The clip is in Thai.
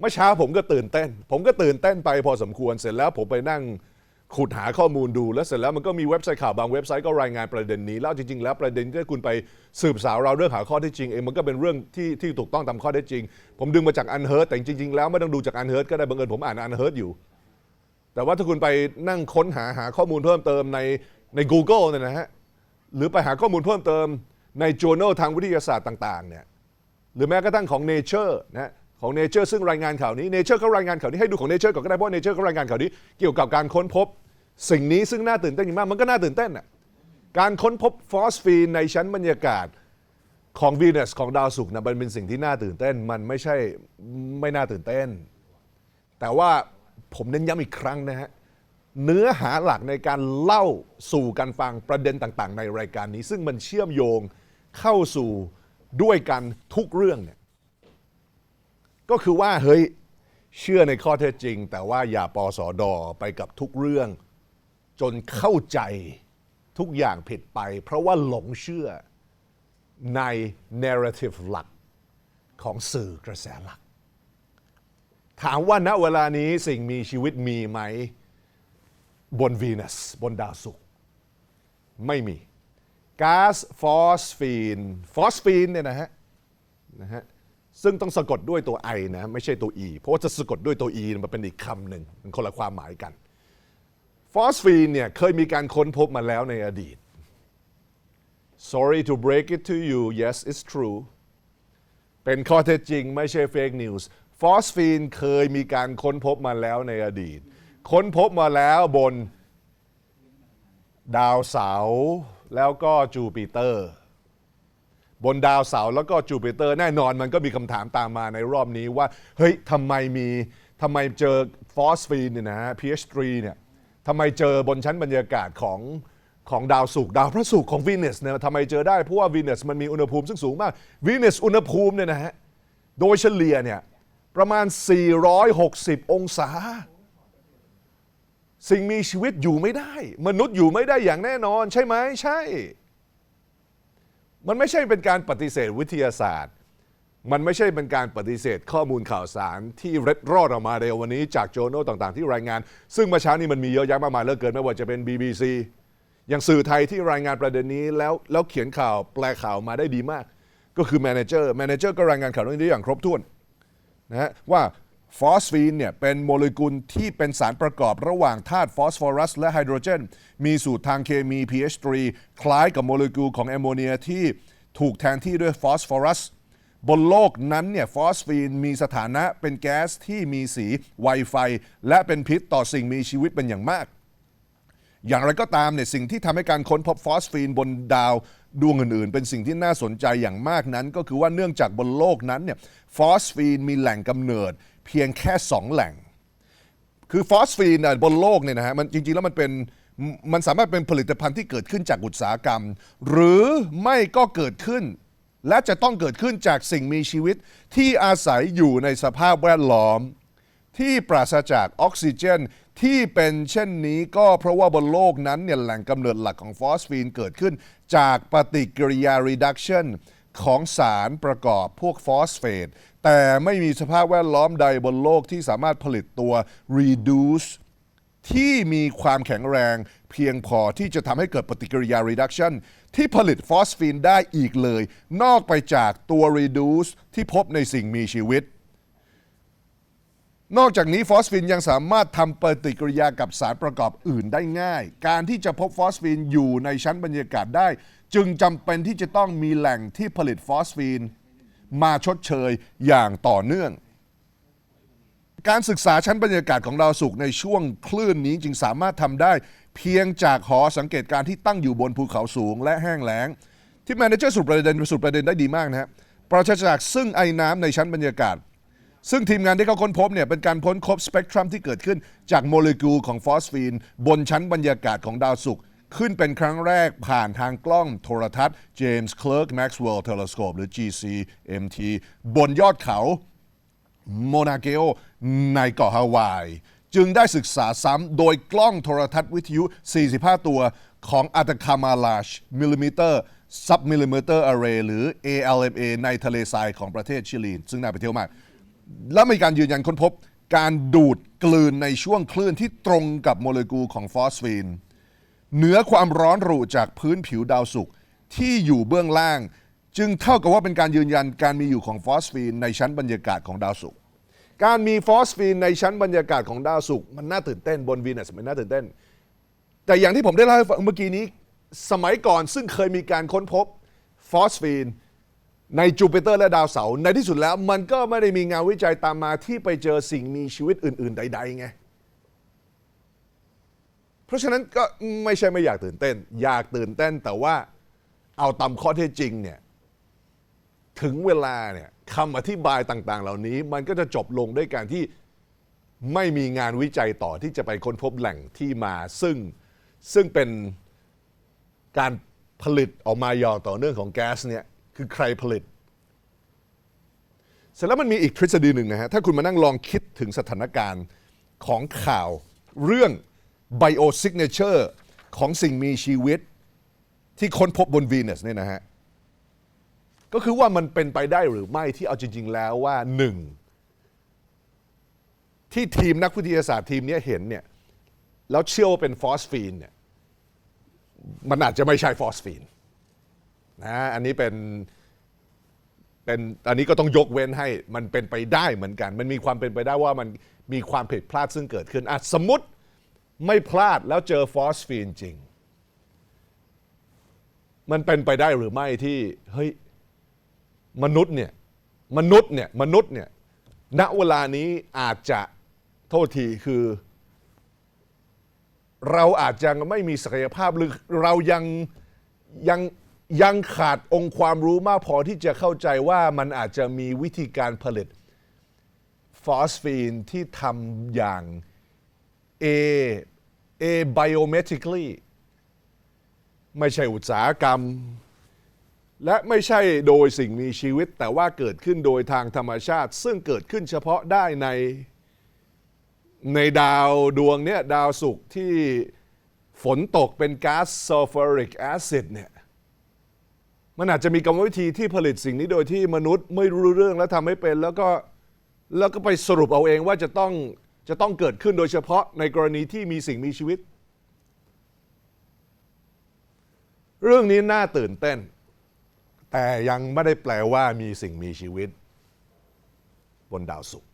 เมื่อเช้าผมก็ตื่นเต้น ผมก็ตื่นเต้นไปพอสมควรเสร็จแล้วผมไปนั่งขุดหาข้อมูลดูแล้วเสร็จแล้วมันก็มีเว็บไซต์ข่าวบางเว็บไซต์ก็รายงานประเด็นนี้ แล้วจริงๆ แล้วประเด็นที่คุณไปสืบสาวเราเรื่องหาข้อเท็จจริงเองมันก็เป็นเรื่องที่ที่ถูกต้องตามข้อเท็จจริง ผมดึงมาจากอันเฮิร์ตแต่จริงๆ แล้วไม่ต้องดูจากอันเฮิร์ตก็ได้บังเอิญผมอ่านอันเฮิร์ตอยู่ แต่ว่าถ้าคุณไปนั่งค้นหาหาข้อมูลเพิ่มเติมในใน Google เนี่ยนะฮะหรือไปหาข้อมูลเพิ่มเติมใน journal ทางวิทยาศาสตร์ต่างๆเนี่ยหรือแม้กระทั่งของ Nature นะ ของ Nature ซึ่งรายงานข่าวนี้ Nature เขารายงานข่าวนี้ให้ดูของ Nature ก่อนก็ได้เพราะ Nature เขารายงานข่าวนี้เกี่ยวกับการค้นพบ สิ่งนี้ซึ่งน่าตื่นเต้นมากมันก็น่าตื่นเต้นอะการค้นพบฟอสฟีนในชั้นบรรยากาศของวีนัสของดาวศุกร์นะมันเป็นสิ่งที่น่าตื่นเต้น มันไม่ใช่ไม่น่าตื่นเต้น แต่ว่าผมเน้นย้ำอีกครั้งนะฮะเนื้อหาหลักในการเล่าสู่กันฟังประเด็นต่าง ๆ ในรายการนี้ ซึ่งมันเชื่อมโยงเข้าสู่ด้วยกันทุกเรื่องเนี่ย ก็คือว่าเฮ้ยเชื่อในข้อเท็จจริง แต่ว่าอย่าปอสอดอไปกับทุกเรื่อง จนเข้าใจทุกอย่างผิดไป เพราะว่าหลงเชื่อใน narrative หลักของสื่อกระแสหลัก ถามว่าณเวลานี้สิ่งมีชีวิตมีไหม บนวีนัส บนดาวศุกร์ไม่มีก๊าซฟอสฟีนฟอสฟีนเนี่ยนะฮะนะฮะ ซึ่งต้องสะกดด้วยตัว I นะไม่ใช่ตัว E เพราะว่าจะสะกดด้วยตัว E มันเป็นอีกคำหนึ่งมันคนละความหมายกัน ฟอสฟีนเนี่ยเคยมีการค้นพบมาแล้วในอดีต sorry to break it to you yes it's true เป็นข้อเท็จจริงไม่ใช่เฟกนิวส์ฟอสฟีนเคยมีการค้นพบมาแล้วในอดีต ค้นพบมาแล้วบนดาวเสาร์แล้วก็จูปิเตอร์ บนดาวเสาร์แล้วก็จูปิเตอร์แน่นอนมันก็มีคำถามตามมาในรอบนี้ว่า เฮ้ยทำไมมีทำไมเจอฟอสฟีนเนี่ยนะฮะ PH3 เนี่ยทำไมเจอบนชั้นบรรยากาศของของดาวศุกร์ดาวพระศุกร์ของวีนัสเนี่ยทำไมเจอได้ เพราะว่าวีนัสมันมีอุณหภูมิซึ่งสูงมากวีนัสอุณหภูมิเนี่ยนะฮะโดยเฉลี่ยเนี่ยประมาณ 460 องศา สิ่งมีชีวิตอยู่ไม่ได้ มนุษย์อยู่ไม่ได้อย่างแน่นอนใช่ไหมใช่ มันไม่ใช่เป็นการปฏิเสธวิทยาศาสตร์ มันไม่ใช่เป็นการปฏิเสธข้อมูลข่าวสารที่เร็ดรอดออกมาในวันนี้จากโจโนต่างๆ ที่รายงาน ซึ่งเมื่อเช้านี้มันมีเยอะแยะมากมายเหลือเกินไม่ว่าจะเป็น BBC อย่างสื่อไทยที่รายงานประเด็นนี้แล้วแล้วเขียนข่าวแปลข่าวมาได้ดีมาก ก็คือแมเนเจอร์แมเนเจอร์ก็รายงานข่าวเรื่องนี้อย่างครบถ้วนนะฮะว่า ฟอสฟีนเนี่ยเป็นโมเลกุลที่เป็นสารประกอบระหว่างธาตุฟอสฟอรัสและไฮโดรเจน มีสูตรทางเคมี pH 3 คล้ายกับโมเลกุลของแอมโมเนียที่ถูกแทนที่ด้วยฟอสฟอรัส บนโลกนั้นเนี่ยฟอสฟีนมีสถานะเป็นแก๊สที่มีสีไวไฟ และเป็นพิษต่อสิ่งมีชีวิตเป็นอย่างมาก อย่างไรก็ตามเนี่ยสิ่งที่ทำให้การค้นพบฟอสฟีนบนดาวดวงอื่นๆ เป็นสิ่งที่น่าสนใจอย่างมากนั้น ก็คือว่าเนื่องจากบนโลกนั้นเนี่ยฟอสฟีนมีแหล่งกำเนิด เพียงแค่ 2 แหล่ง คือฟอสฟีนบนโลกเนี่ยนะฮะมันจริง ๆ แล้วมันเป็นมันสามารถเป็นผลิตภัณฑ์ที่เกิดขึ้นจากอุตสาหกรรม หรือไม่ก็เกิดขึ้น และจะต้องเกิดขึ้นจากสิ่งมีชีวิตที่อาศัยอยู่ในสภาพแวดล้อม ที่ปราศจากออกซิเจนที่เป็นเช่นนี้ก็เพราะว่าบนโลกนั้นเนี่ยแหล่งกำเนิดหลักของฟอสฟีนเกิดขึ้น จากปฏิกิริยา reduction ของสารประกอบพวกฟอสเฟต แต่ไม่มีสภาพแวดล้อมใดบนโลกที่สามารถผลิตตัว reduce ที่มีความแข็งแรงเพียงพอที่จะทำให้เกิดปฏิกิริยา reduction ที่ผลิตฟอสฟีนได้อีกเลย นอกไปจากตัว reduce ที่พบในสิ่งมีชีวิต นอกจากนี้ฟอสฟินยังสามารถทำปฏิกิริยากับสารประกอบอื่นได้ง่าย การที่จะพบฟอสฟินอยู่ในชั้นบรรยากาศได้ จึงจำเป็นที่จะต้องมีแหล่งที่ผลิตฟอสฟินมาชดเชยอย่างต่อเนื่อง การศึกษาชั้นบรรยากาศของดาวศุกร์ในช่วงคลื่นนี้จึงสามารถทำได้เพียงจากหอสังเกตการณ์ที่ตั้งอยู่บนภูเขาสูงและแห้งแล้ง ที่แมเนเจอร์สุดประเด็นสุดประเด็นได้ดีมากนะฮะปราศจากซึ่งไอ้น้ำในชั้นบรรยากาศ ซึ่งทีมงานที่เขาค้นพบเนี่ยเป็นการค้นพบสเปกตรัมที่เกิดขึ้นจากโมเลกุลของฟอสฟีน บนชั้นบรรยากาศของดาวศุกร์ ขึ้นเป็นครั้งแรกผ่านทางกล้องโทรทัศน์ James Clerk Maxwell Telescope หรือ GCMT บนยอดเขาโมนาเกโอในเกาะฮาวาย จึงได้ศึกษาซ้ำโดยกล้องโทรทัศน์วิทยุ 45 ตัวของอัตคามาลาชมิลลิเมตรซับมิลลิเมตร array หรือ ALMA ในทะเลทรายของประเทศชิลี ซึ่งน่าไปเที่ยวมาก แล้วมีการยืนยันค้นพบ การดูดกลืนในช่วงคลื่นที่ตรงกับโมเลกุลของฟอสฟีน เหนือความร้อนระอุจากพื้นผิวดาวศุกร์ที่อยู่เบื้องล่าง จึงเท่ากับว่าเป็นการยืนยันการมีอยู่ของฟอสฟีนในชั้นบรรยากาศของดาวศุกร์การมีฟอสฟีนในชั้นบรรยากาศของดาวศุกร์มันน่าตื่นเต้นบนวีนัสมันน่าตื่นเต้น แต่อย่างที่ผมได้เล่าให้ฟังเมื่อกี้นี้ สมัยก่อนซึ่งเคยมีการค้นพบฟอสฟีนในจูปิเตอร์และดาวเสาร์ในที่สุดแล้วมันก็ไม่ได้มีงานวิจัยตามมาที่ไปเจอสิ่งมีชีวิตอื่น ๆ ใด ๆ ไง เพราะฉะนั้นก็ไม่ใช่ไม่อยากตื่นเต้น อยากตื่นเต้นแต่ว่าเอาตามข้อเท็จจริงเนี่ยถึงเวลาเนี่ยคำอธิบายต่างๆ เหล่านี้ มันก็จะจบลงด้วยการที่ไม่มีงานวิจัยต่อที่จะไปค้นพบแหล่งที่มา ซึ่งซึ่งเป็นการผลิตออกมาอย่างต่อเนื่องของแก๊สเนี่ยคือใครผลิต เสร็จแล้วมันมีอีกทฤษฎีหนึ่งนะฮะถ้าคุณมานั่งลองคิดถึงสถานการณ์ของข่าวเรื่อง biosignature ของสิ่งมีชีวิตที่ค้นพบบนวีเนสเนี่ยนะฮะ ก็คือว่ามันเป็นไปได้หรือไม่ที่เอาจริง ๆ แล้วว่าหนึ่งที่ทีมนักวิทยาศาสตร์ทีมนี้เห็นเนี่ยแล้วเชื่อว่าเป็นฟอสฟีนเนี่ยมันอาจจะไม่ใช่ฟอสฟีนนะอันนี้เป็นเป็นอันนี้ก็ต้องยกเว้นให้มันเป็นไปได้เหมือนกัน มันมีความเป็นไปได้ว่ามันมีความผิดพลาดซึ่งเกิดขึ้นอะสมมติ ไม่พลาดแล้วเจอฟอสฟีนจริง มันเป็นไปได้หรือไม่ที่เฮ้ยมนุษย์เนี่ยมนุษย์เนี่ยมนุษย์เนี่ยณเวลานี้อาจจะโทษทีคือ เราอาจจะไม่มีศักยภาพหรือเรายังยังยังขาดองค์ความรู้มากพอที่จะเข้าใจว่ามันอาจจะมีวิธีการผลิตฟอสฟีนที่ทำอย่าง A A biometrically ไม่ใช่อุตสาหกรรม และไม่ใช่โดยสิ่งมีชีวิต แต่ว่าเกิดขึ้นโดยทางธรรมชาติ ซึ่งเกิดขึ้นเฉพาะได้ในในดาวดวงเนี้ยดาวศุกร์ที่ฝนตกเป็นก๊าซซัลฟูริกแอซิดเนี่ยมันอาจจะมีกรรมวิธีที่ผลิตสิ่งนี้โดยที่มนุษย์ไม่รู้เรื่องและทำไม่เป็น แล้วก็แล้วก็ไปสรุปเอาเองว่าจะต้อง จะต้องเกิดขึ้นโดยเฉพาะในกรณีที่มีสิ่งมีชีวิต เรื่องนี้น่าตื่นเต้น แต่ยังไม่ได้แปลว่ามีสิ่งมีชีวิต บนดาวศุกร์